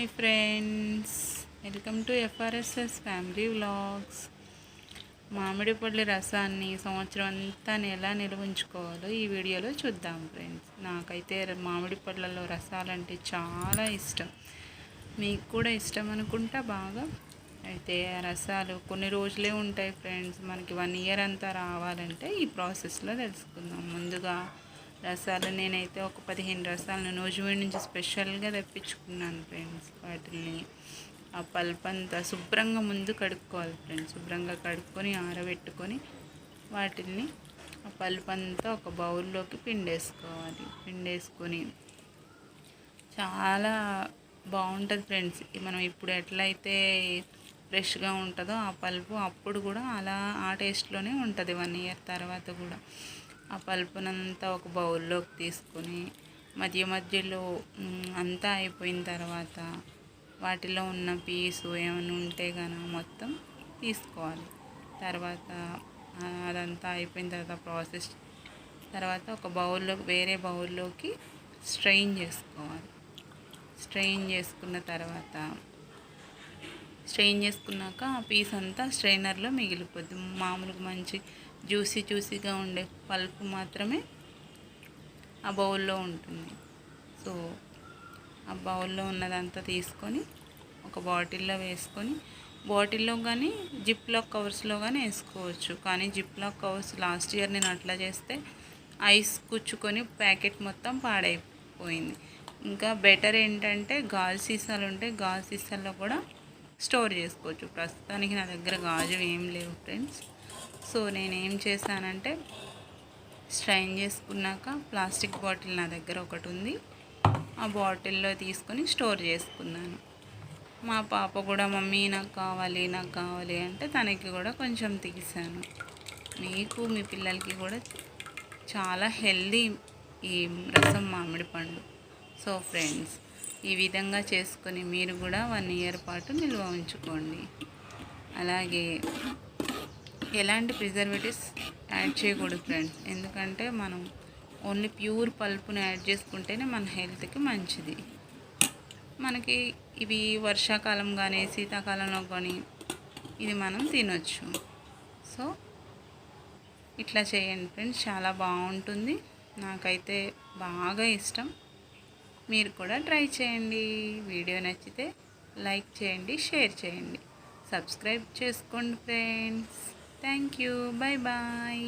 Hi friends. Welcome to FRSS family vlogs. మామిడి పళ్ళ రసాన్ని సంవత్సరం అంతా ఎలా నిల్వ ఉంచుకోవాలో ఈ వీడియోలో చూద్దాం ఫ్రెండ్స్. నాకైతే మామిడి పళ్ళలో రసాలంటే చాలా ఇష్టం. మీకు కూడా ఇష్టం అనుకుంటా బాగా. అయితే ఆ రసాలు కొన్ని రోజులే ఉంటాయి ఫ్రెండ్స్. మనకి వన్ ఇయర్ అంతా రావాలంటే ఈ ప్రాసెస్లో తెలుసుకుందాం. ముందుగా రసాలు నేనైతే ఒక పదిహేను రసాలను నూజివీడి నుంచి స్పెషల్గా తెప్పించుకున్నాను ఫ్రెండ్స్ వాటిని ఆ పల్ప్ అంతా శుభ్రంగా ముందు కడుక్కోవాలి ఫ్రెండ్స్. శుభ్రంగా కడుక్కొని ఆరబెట్టుకొని వాటిని ఆ పల్ప్ అంతా ఒక బౌల్లోకి పిండేసుకోవాలి. పిండేసుకొని చాలా బాగుంటుంది ఫ్రెండ్స్. మనం ఇప్పుడు ఎట్లయితే ఫ్రెష్గా ఉంటుందో ఆ పల్పు అప్పుడు కూడా అలా ఆ టేస్ట్లోనే ఉంటుంది వన్ ఇయర్ తర్వాత కూడా. ఆ పల్పునంతా ఒక బౌల్లోకి తీసుకొని మధ్య మధ్యలో అంతా అయిపోయిన తర్వాత వాటిలో ఉన్న పీసు ఏమైనా ఉంటే కనుక మొత్తం తీసుకోవాలి. తర్వాత అదంతా అయిపోయిన తర్వాత ప్రాసెస్ తర్వాత ఒక బౌల్లో వేరే బౌల్లోకి స్ట్రెయిన్ చేసుకోవాలి. స్ట్రెయిన్ చేసుకున్న తర్వాత స్ట్రెయిన్ చేసుకున్నాక ఆ పీస్ అంతా స్ట్రైనర్లో మిగిలిపోద్ది. మామూలుగా మంచి జ్యూసీ జ్యూసీగా ఉండే పల్ప్ మాత్రమే ఆ బౌల్లో ఉంటుంది. సో ఆ బౌల్లో ఉన్నదంతా తీసుకొని ఒక బాటిల్లో వేసుకొని బాటిల్లో కానీ జిప్ లాక్ కవర్స్లో కానీ వేసుకోవచ్చు. కానీ zip lock covers last year నేను అట్లా చేస్తే ఐస్ కుచ్చుకొని ప్యాకెట్ మొత్తం పాడైపోయింది. ఇంకా బెటర్ ఏంటంటే గాజు సీసాలు ఉంటే గాజు సీసాల్లో కూడా స్టోర్ చేసుకోవచ్చు. ప్రస్తుతానికి నా దగ్గర గాజు ఏం లేవు ఫ్రెండ్స్. సో నేను ఏం చేశానంటే స్ట్రైన్ చేసుకున్నాక ప్లాస్టిక్ బాటిల్ నా దగ్గర ఒకటి ఉంది. ఆ బాటిల్లో తీసుకొని స్టోర్ చేసుకున్నాను. మా పాప కూడా మమ్మీ నాకు కావాలి నాకు కావాలి అంటే తనకి కూడా కొంచెం తీసాను మీకు మీ పిల్లలకి కూడా చాలా హెల్దీ ఈ రసం మామిడి పండు. సో ఫ్రెండ్స్ ఈ విధంగా చేసుకొని మీరు కూడా వన్ ఇయర్ పాటు నిల్వ ఉంచుకోండి. అలాగే ఎలాంటి ప్రిజర్వేటివ్స్ యాడ్ చేయకూడదు ఫ్రెండ్స్. ఎందుకంటే మనం ఓన్లీ ప్యూర్ పల్పును యాడ్ చేసుకుంటేనే మన హెల్త్కి మంచిది. మనకి ఇవి వర్షాకాలం కానీ శీతాకాలంలో కానీ ఇది మనం తినొచ్చు. సో ఇట్లా చేయండి ఫ్రెండ్స్. చాలా బాగుంటుంది. నాకైతే బాగా ఇష్టం. మీరు కూడా ట్రై చేయండి. వీడియో నచ్చితే లైక్ చేయండి షేర్ చేయండి. సబ్స్క్రైబ్ చేసుకోండి friends. Thank you. Bye bye.